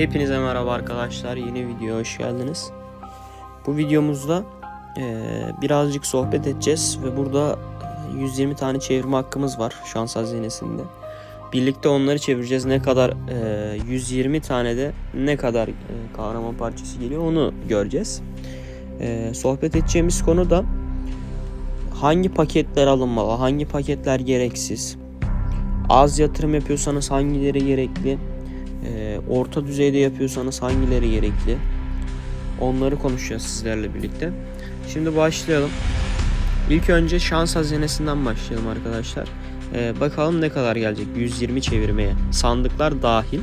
Hepinize merhaba arkadaşlar. Yeni videoya hoş geldiniz. Bu videomuzda eee, birazcık sohbet edeceğiz ve burada e, 120 tane çevirme hakkımız var şans hazinesinde. Birlikte onları çevireceğiz. Ne kadar eee, 120 tane de ne kadar eee, kahraman parçası geliyor onu göreceğiz. Eee, sohbet edeceğimiz konu da hangi paketler alınmalı, hangi paketler gereksiz, az yatırım yapıyorsanız hangileri gerekli, ee, orta düzeyde yapıyorsanız hangileri gerekli? Onları konuşacağız sizlerle birlikte. Şimdi başlayalım. İlk önce şans hazinesinden başlayalım arkadaşlar. Ee, bakalım ne kadar gelecek 120 çevirmeye. Sandıklar dahil.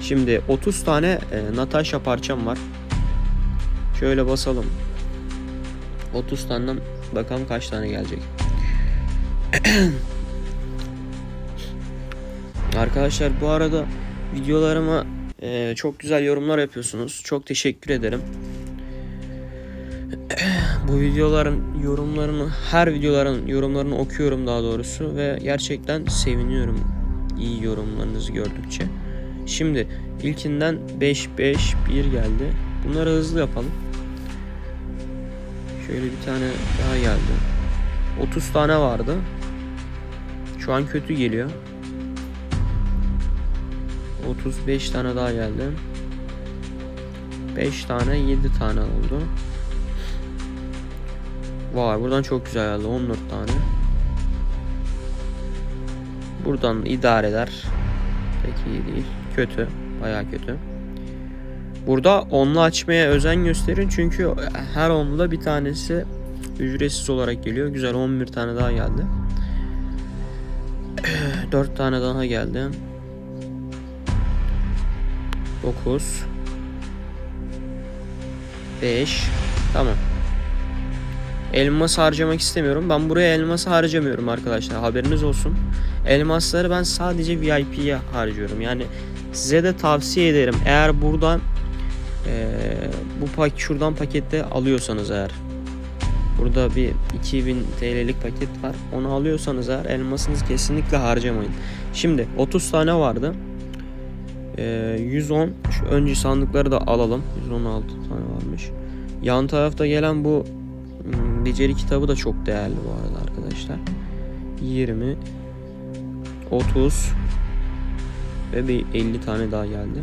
Şimdi 30 tane e, Natasha parçam var. Şöyle basalım. 30 taneden bakalım kaç tane gelecek. Arkadaşlar bu arada videolarıma e, çok güzel yorumlar yapıyorsunuz. Çok teşekkür ederim. Bu videoların yorumlarını, her videoların yorumlarını okuyorum daha doğrusu ve gerçekten seviniyorum iyi yorumlarınızı gördükçe. Şimdi ilkinden 5 5 1 geldi. Bunları hızlı yapalım. Şöyle bir tane daha geldi. 30 tane vardı. Şu an kötü geliyor. 35 tane daha geldi. 5 tane 7 tane oldu. Vay buradan çok güzel geldi 14 tane. Buradan idare eder. Pek iyi değil. Kötü. Baya kötü. Burada onlu açmaya özen gösterin çünkü her onluda bir tanesi ücretsiz olarak geliyor. Güzel 11 tane daha geldi. 4 tane daha geldi. 9 5 Tamam. Elmas harcamak istemiyorum. Ben buraya elması harcamıyorum arkadaşlar. Haberiniz olsun. Elmasları ben sadece VIP'ye harcıyorum. Yani size de tavsiye ederim. Eğer buradan eee, bu pak şuradan pakette alıyorsanız eğer Burada bir 2000 TL'lik paket var. Onu alıyorsanız eğer elmasınızı kesinlikle harcamayın. Şimdi 30 tane vardı. Ee, 110 şu önce sandıkları da alalım. 116 tane varmış. Yan tarafta gelen bu hmm, beceri kitabı da çok değerli bu arada arkadaşlar. 20 30 ve bir 50 tane daha geldi.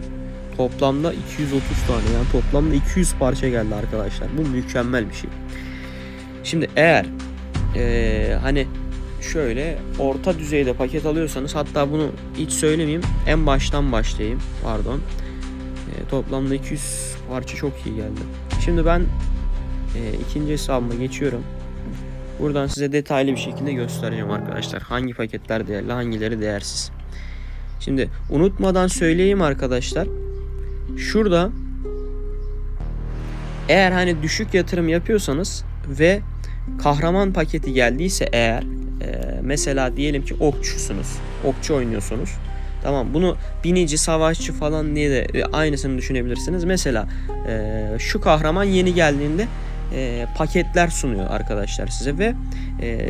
Toplamda 230 tane yani toplamda 200 parça geldi arkadaşlar. Bu mükemmel bir şey. Şimdi eğer eee, hani şöyle orta düzeyde paket alıyorsanız hatta bunu hiç söylemeyeyim en baştan başlayayım pardon. Eee, toplamda 200 parça çok iyi geldi. Şimdi ben eee, ikinci hesabıma geçiyorum. Buradan size detaylı bir şekilde göstereceğim arkadaşlar. Hangi paketler değerli hangileri değersiz. Şimdi unutmadan söyleyeyim arkadaşlar. Şurada eğer hani düşük yatırım yapıyorsanız ve kahraman paketi geldiyse eğer e, mesela diyelim ki okçusunuz. Okçu oynuyorsunuz. Tamam bunu binici, savaşçı falan diye de e, aynısını düşünebilirsiniz. Mesela e, şu kahraman yeni geldiğinde e, paketler sunuyor arkadaşlar size ve e,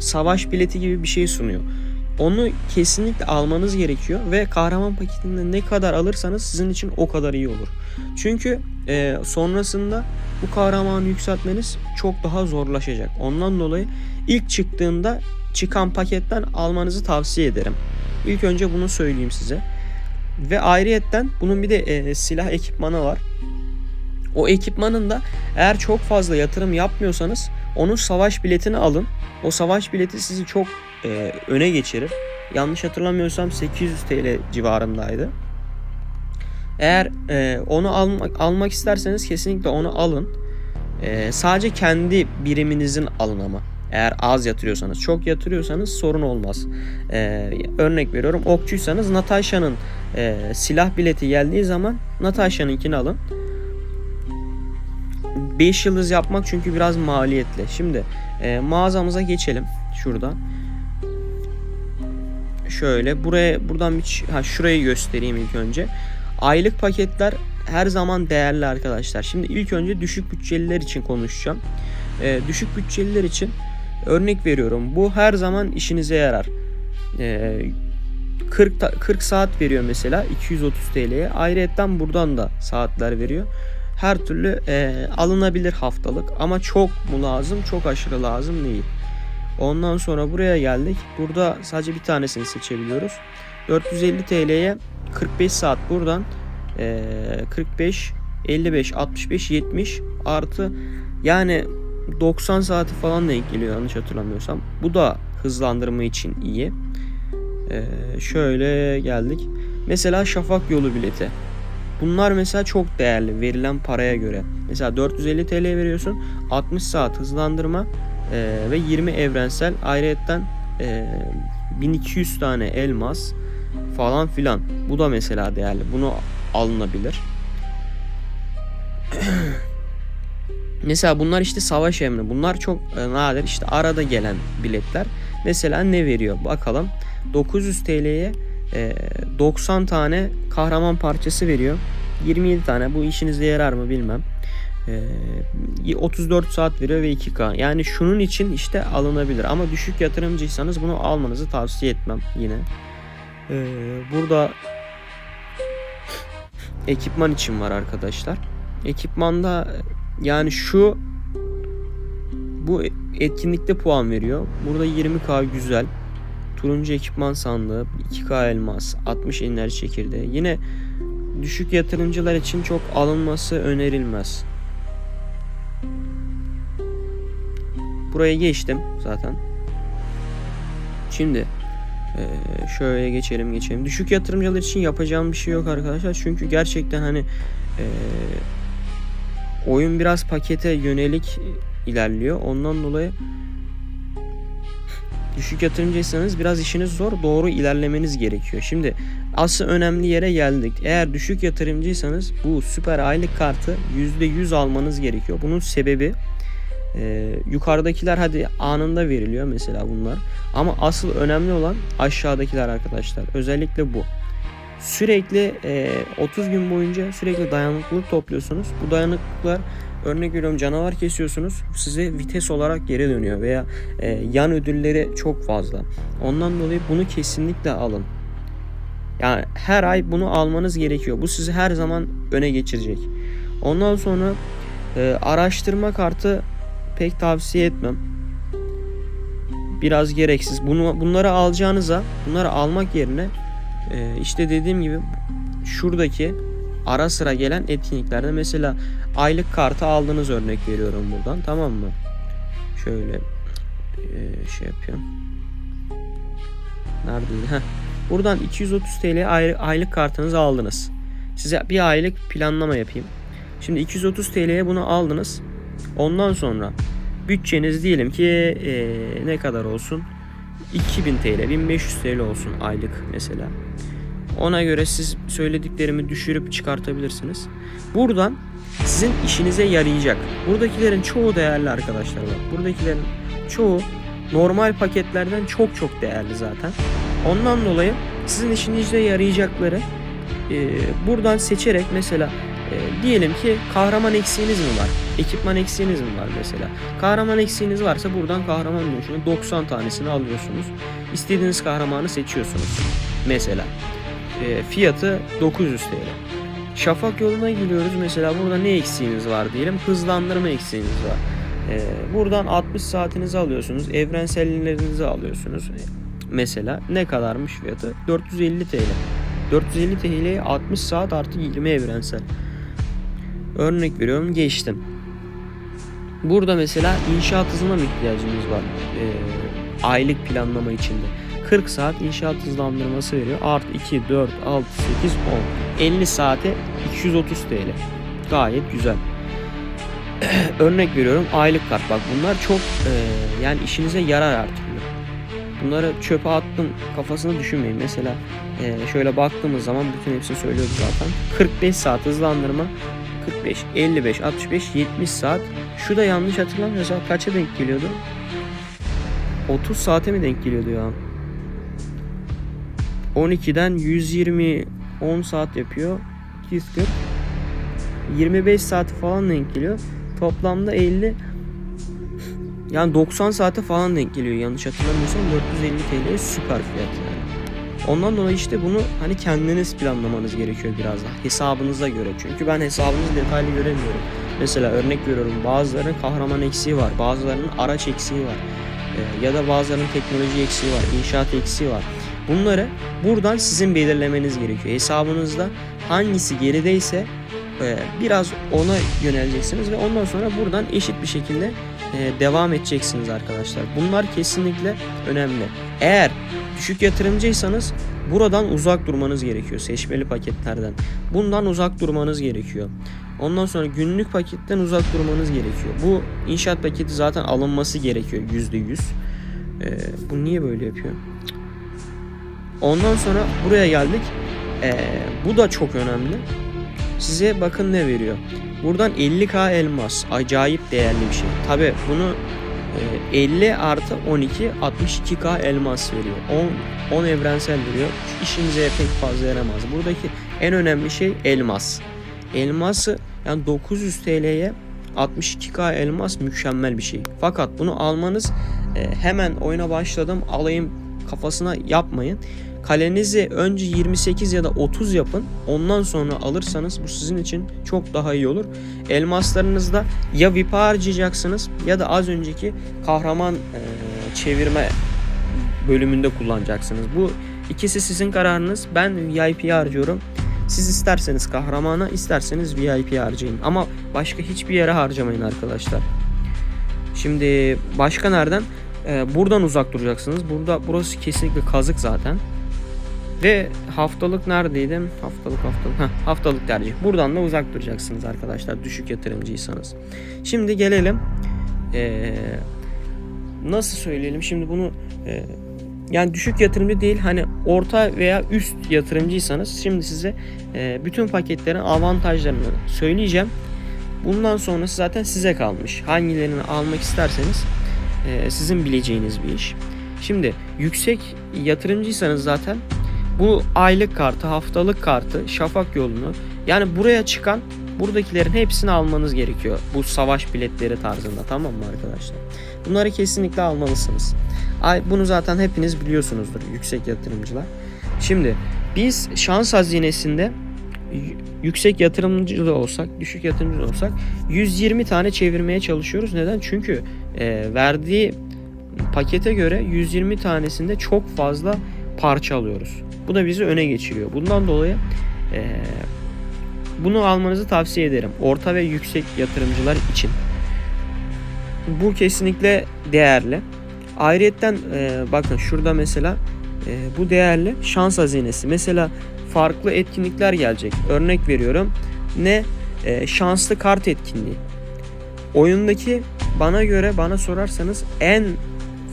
savaş bileti gibi bir şey sunuyor. Onu kesinlikle almanız gerekiyor ve kahraman paketinde ne kadar alırsanız sizin için o kadar iyi olur. Çünkü e, sonrasında bu kahramanı yükseltmeniz çok daha zorlaşacak. Ondan dolayı ilk çıktığında çıkan paketten almanızı tavsiye ederim. İlk önce bunu söyleyeyim size. Ve ayrıyetten bunun bir de e, silah ekipmanı var. O ekipmanın da eğer çok fazla yatırım yapmıyorsanız onun savaş biletini alın. O savaş bileti sizi çok e, öne geçirir. Yanlış hatırlamıyorsam 800 TL civarındaydı. Eğer e, onu almak, almak isterseniz kesinlikle onu alın. E, sadece kendi biriminizin alın ama. Eğer az yatırıyorsanız, çok yatırıyorsanız sorun olmaz. E, örnek veriyorum, okçuysanız Natasha'nın e, silah bileti geldiği zaman Natasha'nınkini alın. 5 yıldız yapmak çünkü biraz maliyetli. Şimdi e, mağazamıza geçelim şurada. Şöyle buraya buradan bir ha şurayı göstereyim ilk önce. Aylık paketler her zaman değerli arkadaşlar. Şimdi ilk önce düşük bütçeliler için konuşacağım. Ee, düşük bütçeliler için örnek veriyorum. Bu her zaman işinize yarar. Ee, 40 ta- 40 saat veriyor mesela 230 TL'ye. Ayrıyetten buradan da saatler veriyor. Her türlü e, alınabilir haftalık ama çok mu lazım? Çok aşırı lazım değil. Ondan sonra buraya geldik. Burada sadece bir tanesini seçebiliyoruz. 450 TL'ye 45 saat buradan e, 45 55 65 70 artı yani 90 saati falan denk geliyor yanlış hatırlamıyorsam. Bu da hızlandırma için iyi. Ee, şöyle geldik. Mesela şafak yolu bileti. Bunlar mesela çok değerli verilen paraya göre. Mesela 450 TL veriyorsun. 60 saat hızlandırma e, ve 20 evrensel ayrıyetten e, 1200 tane elmas falan filan. Bu da mesela değerli. Bunu alınabilir. Mesela bunlar işte savaş emri. Bunlar çok e, nadir. İşte arada gelen biletler. Mesela ne veriyor? Bakalım. 900 TL'ye e, 90 tane kahraman parçası veriyor. 27 tane. Bu işinize yarar mı bilmem. E, 34 saat veriyor ve 2K. Yani şunun için işte alınabilir. Ama düşük yatırımcıysanız bunu almanızı tavsiye etmem yine. E, burada ekipman için var arkadaşlar. Ekipmanda yani şu bu etkinlikte puan veriyor. Burada 20k güzel. Turuncu ekipman sandığı, 2k elmas, 60 enerji çekirdeği. Yine düşük yatırımcılar için çok alınması önerilmez. Buraya geçtim zaten. Şimdi eee, şöyle geçelim geçelim. Düşük yatırımcılar için yapacağım bir şey yok arkadaşlar. Çünkü gerçekten hani eee oyun biraz pakete yönelik ilerliyor. Ondan dolayı düşük yatırımcıysanız biraz işiniz zor. Doğru ilerlemeniz gerekiyor. Şimdi asıl önemli yere geldik. Eğer düşük yatırımcıysanız bu süper aylık kartı %100 almanız gerekiyor. Bunun sebebi e, yukarıdakiler hadi anında veriliyor mesela bunlar. Ama asıl önemli olan aşağıdakiler arkadaşlar. Özellikle bu. Sürekli e, 30 gün boyunca sürekli dayanıklılık topluyorsunuz. Bu dayanıklılıklar örnek veriyorum canavar kesiyorsunuz. Size vites olarak geri dönüyor veya e, yan ödülleri çok fazla. Ondan dolayı bunu kesinlikle alın. Yani her ay bunu almanız gerekiyor. Bu sizi her zaman öne geçirecek. Ondan sonra e, araştırma kartı pek tavsiye etmem. Biraz gereksiz. Bunu bunları alacağınıza, bunları almak yerine e, işte dediğim gibi şuradaki ara sıra gelen etkinliklerde mesela aylık kartı aldığınız örnek veriyorum buradan tamam mı? Şöyle e, şey yapıyorum. Neredeydi? Heh. Buradan 230 TL aylık kartınızı aldınız. Size bir aylık planlama yapayım. Şimdi 230 TL'ye bunu aldınız. Ondan sonra bütçeniz diyelim ki e, ne kadar olsun? 2000 TL, 1500 TL olsun aylık mesela. Ona göre siz söylediklerimi düşürüp çıkartabilirsiniz. Buradan sizin işinize yarayacak. Buradakilerin çoğu değerli arkadaşlar bak. Buradakilerin çoğu normal paketlerden çok çok değerli zaten. Ondan dolayı sizin işinize yarayacakları e, buradan seçerek mesela e, diyelim ki kahraman eksiğiniz mi var? Ekipman eksiğiniz mi var mesela? Kahraman eksiğiniz varsa buradan kahraman dönüşünü 90 tanesini alıyorsunuz. İstediğiniz kahramanı seçiyorsunuz. Mesela e, fiyatı 900 TL. Şafak yoluna giriyoruz. Mesela burada ne eksiğiniz var diyelim. Hızlandırma eksiğiniz var. E, buradan 60 saatinizi alıyorsunuz. Evrensellerinizi alıyorsunuz. E, Mesela ne kadarmış fiyatı? 450 TL. 450 TL'ye 60 saat artı 20 evrensel. Örnek veriyorum geçtim. Burada mesela inşaat hızına mı ihtiyacımız var? Ee, aylık planlama içinde. 40 saat inşaat hızlandırması veriyor. Artı 2, 4, 6, 8, 10. 50 saate 230 TL. Gayet güzel. Örnek veriyorum aylık kart. Bak bunlar çok e, yani işinize yarar türlü. Bunları çöpe attım kafasını düşünmeyin. Mesela e, şöyle baktığımız zaman bütün hepsini söylüyordu zaten. 45 saat hızlandırma 45, 55, 65, 70 saat. Şu da yanlış hatırlamıyorsam kaça denk geliyordu? 30 saate mi denk geliyordu ya? 12'den 120 10 saat yapıyor. 240 25 saati falan denk geliyor. Toplamda 50 yani 90 saate falan denk geliyor yanlış hatırlamıyorsam 450 TL süper fiyat yani. Ondan dolayı işte bunu hani kendiniz planlamanız gerekiyor biraz daha hesabınıza göre. Çünkü ben hesabınızı detaylı göremiyorum. Mesela örnek veriyorum bazılarının kahraman eksiği var, bazılarının araç eksiği var. Ee, ya da bazılarının teknoloji eksiği var, inşaat eksiği var. Bunları buradan sizin belirlemeniz gerekiyor. Hesabınızda hangisi gerideyse e, biraz ona yöneleceksiniz ve ondan sonra buradan eşit bir şekilde e, devam edeceksiniz arkadaşlar. Bunlar kesinlikle önemli. Eğer düşük yatırımcıysanız buradan uzak durmanız gerekiyor seçmeli paketlerden. Bundan uzak durmanız gerekiyor. Ondan sonra günlük paketten uzak durmanız gerekiyor. Bu inşaat paketi zaten alınması gerekiyor %100. Ee, bu niye böyle yapıyor? Ondan sonra buraya geldik. Ee, bu da çok önemli. Size bakın ne veriyor. Buradan 50k elmas. Acayip değerli bir şey. Tabi bunu e, 50 artı 12 62k elmas veriyor. 10, 10 evrensel veriyor. İşinize pek fazla yaramaz. Buradaki en önemli şey elmas. Elması yani 900 TL'ye 62k elmas mükemmel bir şey. Fakat bunu almanız e, hemen oyuna başladım alayım kafasına yapmayın. Kalenizi önce 28 ya da 30 yapın. Ondan sonra alırsanız bu sizin için çok daha iyi olur. Elmaslarınızda ya VIP harcayacaksınız ya da az önceki kahraman çevirme bölümünde kullanacaksınız. Bu ikisi sizin kararınız. Ben VIP harcıyorum. Siz isterseniz kahramana, isterseniz VIP harcayın. Ama başka hiçbir yere harcamayın arkadaşlar. Şimdi başka nereden? Ee, buradan uzak duracaksınız. Burada burası kesinlikle kazık zaten. Ve haftalık neredeydim? Haftalık haftalık. Heh, haftalık tercih. Buradan da uzak duracaksınız arkadaşlar. Düşük yatırımcıysanız. Şimdi gelelim. Ee, nasıl söyleyelim? Şimdi bunu e, yani düşük yatırımcı değil hani orta veya üst yatırımcıysanız şimdi size e, bütün paketlerin avantajlarını söyleyeceğim. Bundan sonrası zaten size kalmış. Hangilerini almak isterseniz e, sizin bileceğiniz bir iş. Şimdi yüksek yatırımcıysanız zaten bu aylık kartı, haftalık kartı, şafak yolunu yani buraya çıkan buradakilerin hepsini almanız gerekiyor. Bu savaş biletleri tarzında tamam mı arkadaşlar? Bunları kesinlikle almalısınız. Ay bunu zaten hepiniz biliyorsunuzdur yüksek yatırımcılar. Şimdi biz şans hazinesinde yüksek yatırımcı da olsak, düşük yatırımcı da olsak 120 tane çevirmeye çalışıyoruz. Neden? Çünkü e, verdiği pakete göre 120 tanesinde çok fazla parça alıyoruz. Bu da bizi öne geçiriyor. Bundan dolayı e, bunu almanızı tavsiye ederim. Orta ve yüksek yatırımcılar için. Bu kesinlikle değerli. Ayrıyetten e, bakın şurada mesela e, bu değerli şans hazinesi. Mesela farklı etkinlikler gelecek. Örnek veriyorum. Ne? E, şanslı kart etkinliği. Oyundaki bana göre bana sorarsanız en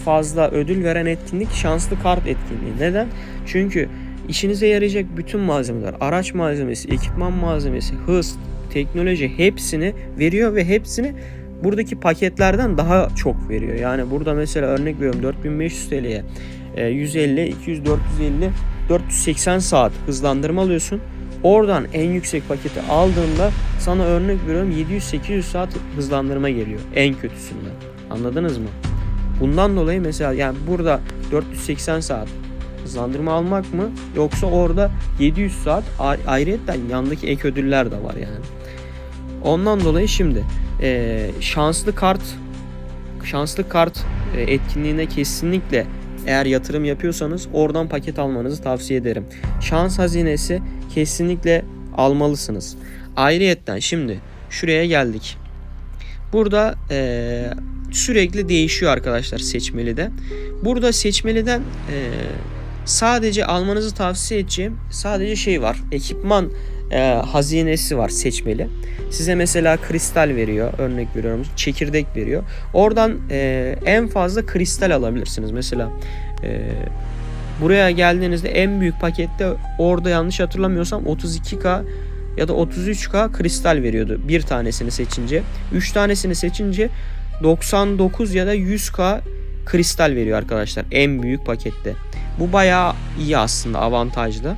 fazla ödül veren etkinlik şanslı kart etkinliği. Neden? Çünkü işinize yarayacak bütün malzemeler, araç malzemesi, ekipman malzemesi, hız, teknoloji hepsini veriyor ve hepsini buradaki paketlerden daha çok veriyor. Yani burada mesela örnek veriyorum 4500 TL'ye e, 150, 200, 450, 480 saat hızlandırma alıyorsun. Oradan en yüksek paketi aldığında sana örnek veriyorum 700-800 saat hızlandırma geliyor en kötüsünden. Anladınız mı? Bundan dolayı mesela yani burada 480 saat hızlandırma almak mı yoksa orada 700 saat ayrıyetten yandaki ek ödüller de var yani. Ondan dolayı şimdi e, şanslı kart şanslı kart e, etkinliğine kesinlikle eğer yatırım yapıyorsanız oradan paket almanızı tavsiye ederim. Şans hazinesi kesinlikle almalısınız. Ayrıyetten şimdi şuraya geldik. Burada e, sürekli değişiyor arkadaşlar seçmeli de. Burada seçmeliden e, sadece almanızı tavsiye edeceğim sadece şey var. Ekipman e, hazinesi var seçmeli. Size mesela kristal veriyor. Örnek veriyorum. Çekirdek veriyor. Oradan e, en fazla kristal alabilirsiniz. Mesela e, buraya geldiğinizde en büyük pakette orada yanlış hatırlamıyorsam 32k ya da 33k kristal veriyordu bir tanesini seçince. 3 tanesini seçince 99 ya da 100k kristal veriyor arkadaşlar en büyük pakette. Bu bayağı iyi aslında avantajlı.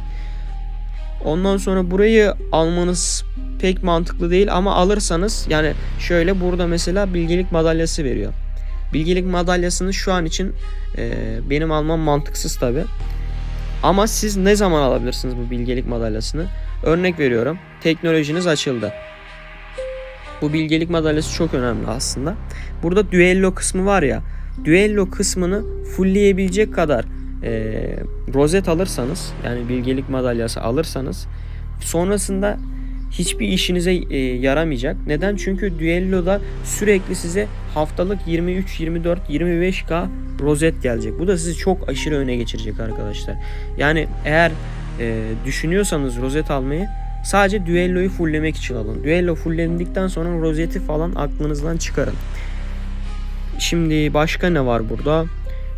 Ondan sonra burayı almanız pek mantıklı değil ama alırsanız yani şöyle burada mesela bilgelik madalyası veriyor. Bilgelik madalyasını şu an için e, benim almam mantıksız tabi. Ama siz ne zaman alabilirsiniz bu bilgelik madalyasını? Örnek veriyorum. Teknolojiniz açıldı. Bu bilgelik madalyası çok önemli aslında. Burada düello kısmı var ya. Düello kısmını fullleyebilecek kadar e, rozet alırsanız yani bilgelik madalyası alırsanız sonrasında hiçbir işinize e, yaramayacak. Neden? Çünkü düelloda sürekli size haftalık 23, 24, 25k rozet gelecek. Bu da sizi çok aşırı öne geçirecek arkadaşlar. Yani eğer e, düşünüyorsanız rozet almayı sadece düelloyu fulllemek için alın. Düello fulllendikten sonra rozeti falan aklınızdan çıkarın. Şimdi başka ne var burada?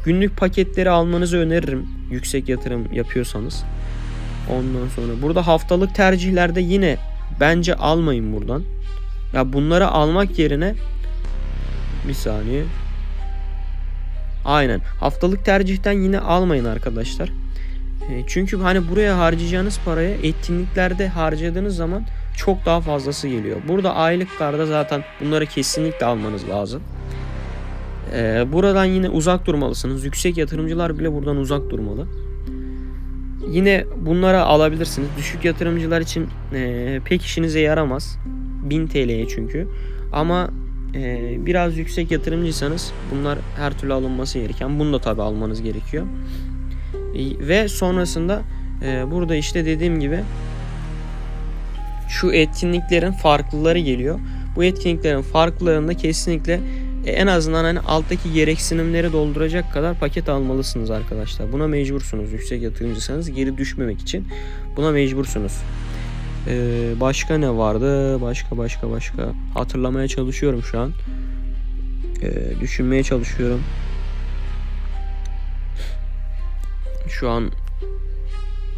Günlük paketleri almanızı öneririm. Yüksek yatırım yapıyorsanız. Ondan sonra burada haftalık tercihlerde yine bence almayın buradan. Ya bunları almak yerine bir saniye. Aynen. Haftalık tercihten yine almayın arkadaşlar. E, Çünkü hani buraya harcayacağınız paraya etkinliklerde harcadığınız zaman çok daha fazlası geliyor. Burada aylıklarda zaten bunları kesinlikle almanız lazım. Ee, buradan yine uzak durmalısınız. Yüksek yatırımcılar bile buradan uzak durmalı. Yine bunlara alabilirsiniz. Düşük yatırımcılar için e, pek işinize yaramaz. 1000 TL'ye çünkü. Ama e, biraz yüksek yatırımcıysanız bunlar her türlü alınması gereken. Bunu da tabi almanız gerekiyor. E, ve sonrasında e, burada işte dediğim gibi şu etkinliklerin farklıları geliyor. Bu etkinliklerin farklılarında kesinlikle e, en azından hani alttaki gereksinimleri dolduracak kadar paket almalısınız arkadaşlar. Buna mecbursunuz yüksek yatırımcısanız geri düşmemek için. Buna mecbursunuz. Ee, başka ne vardı? Başka başka başka. Hatırlamaya çalışıyorum şu an. Ee, düşünmeye çalışıyorum. Şu an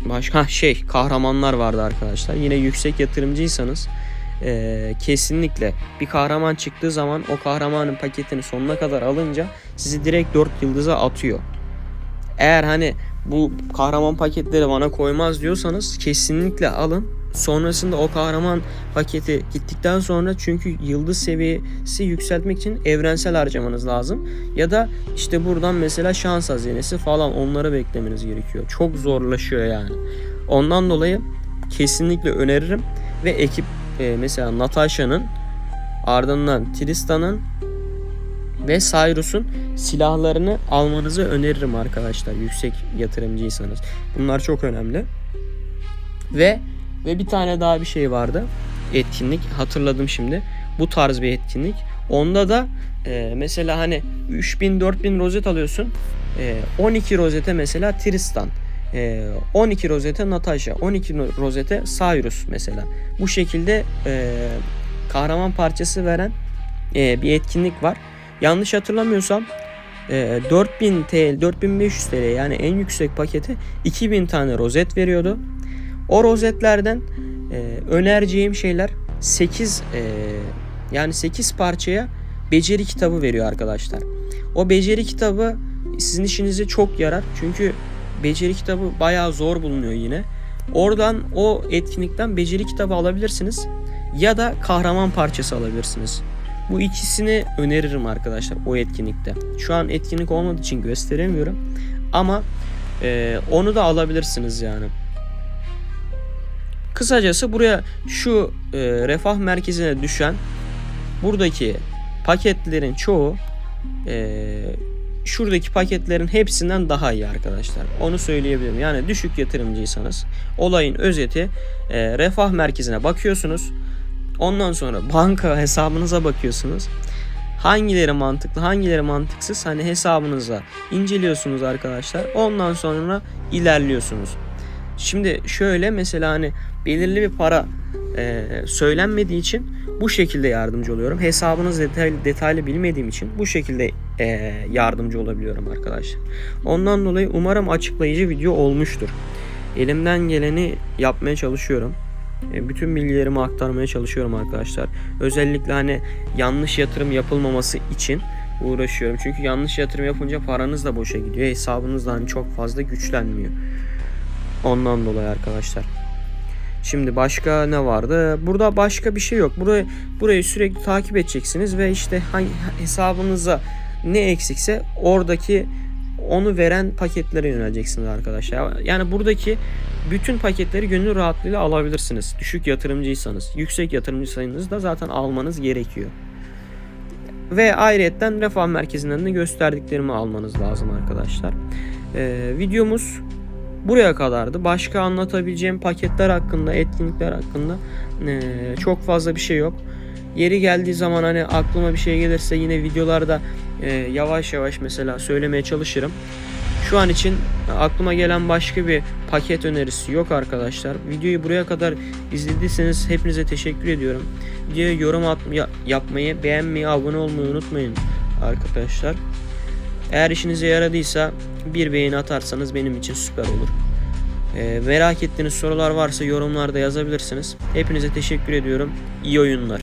başka şey kahramanlar vardı arkadaşlar. Yine yüksek yatırımcıysanız e, kesinlikle bir kahraman çıktığı zaman o kahramanın paketini sonuna kadar alınca sizi direkt 4 yıldıza atıyor. Eğer hani bu kahraman paketleri bana koymaz diyorsanız kesinlikle alın. Sonrasında o kahraman paketi gittikten sonra çünkü yıldız seviyesi yükseltmek için evrensel harcamanız lazım. Ya da işte buradan mesela şans hazinesi falan onları beklemeniz gerekiyor. Çok zorlaşıyor yani. Ondan dolayı kesinlikle öneririm ve ekip e, mesela Natasha'nın ardından Tristan'ın ve Cyrus'un silahlarını almanızı öneririm arkadaşlar yüksek yatırımcıysanız. Bunlar çok önemli. Ve ve bir tane daha bir şey vardı. Etkinlik hatırladım şimdi. Bu tarz bir etkinlik. Onda da e, mesela hani 3000 4000 rozet alıyorsun. E, 12 rozete mesela Tristan. E, 12 rozete Natasha, 12 rozete Cyrus mesela. Bu şekilde e, kahraman parçası veren e, bir etkinlik var. Yanlış hatırlamıyorsam e, 4000 TL, 4500 TL yani en yüksek paketi 2000 tane rozet veriyordu. O rozetlerden e, önereceğim şeyler 8 e, yani 8 parçaya beceri kitabı veriyor arkadaşlar. O beceri kitabı sizin işinize çok yarar. Çünkü beceri kitabı bayağı zor bulunuyor yine. Oradan o etkinlikten beceri kitabı alabilirsiniz ya da kahraman parçası alabilirsiniz. Bu ikisini öneririm arkadaşlar o etkinlikte. Şu an etkinlik olmadığı için gösteremiyorum ama e, onu da alabilirsiniz yani. Kısacası buraya şu e, refah merkezine düşen buradaki paketlerin çoğu e, şuradaki paketlerin hepsinden daha iyi arkadaşlar. Onu söyleyebilirim. Yani düşük yatırımcıysanız olayın özeti e, refah merkezine bakıyorsunuz. Ondan sonra banka hesabınıza bakıyorsunuz. Hangileri mantıklı, hangileri mantıksız hani hesabınıza inceliyorsunuz arkadaşlar. Ondan sonra ilerliyorsunuz. Şimdi şöyle mesela hani belirli bir para e, söylenmediği için bu şekilde yardımcı oluyorum. Hesabınız detaylı, detaylı bilmediğim için bu şekilde e, yardımcı olabiliyorum arkadaşlar. Ondan dolayı umarım açıklayıcı video olmuştur. Elimden geleni yapmaya çalışıyorum. E, bütün bilgilerimi aktarmaya çalışıyorum arkadaşlar. Özellikle hani yanlış yatırım yapılmaması için uğraşıyorum. Çünkü yanlış yatırım yapınca paranız da boşa gidiyor. Hesabınız da hani çok fazla güçlenmiyor. Ondan dolayı arkadaşlar. Şimdi başka ne vardı? Burada başka bir şey yok. Burayı burayı sürekli takip edeceksiniz ve işte hangi hesabınıza ne eksikse oradaki onu veren paketlere yöneleceksiniz arkadaşlar. Yani buradaki bütün paketleri gönül rahatlığıyla alabilirsiniz. Düşük yatırımcıysanız. Yüksek yatırımcıysanız da zaten almanız gerekiyor. Ve ayrıyetten refah merkezinden de gösterdiklerimi almanız lazım arkadaşlar. Ee, videomuz buraya kadardı. Başka anlatabileceğim paketler hakkında, etkinlikler hakkında ee, çok fazla bir şey yok. Yeri geldiği zaman hani aklıma bir şey gelirse yine videolarda ee, yavaş yavaş mesela söylemeye çalışırım. Şu an için aklıma gelen başka bir paket önerisi yok arkadaşlar. Videoyu buraya kadar izlediyseniz hepinize teşekkür ediyorum. Videoya yorum at, ya- yapmayı, beğenmeyi, abone olmayı unutmayın arkadaşlar. Eğer işinize yaradıysa bir beğeni atarsanız benim için süper olur. Ee, merak ettiğiniz sorular varsa yorumlarda yazabilirsiniz. Hepinize teşekkür ediyorum. İyi oyunlar.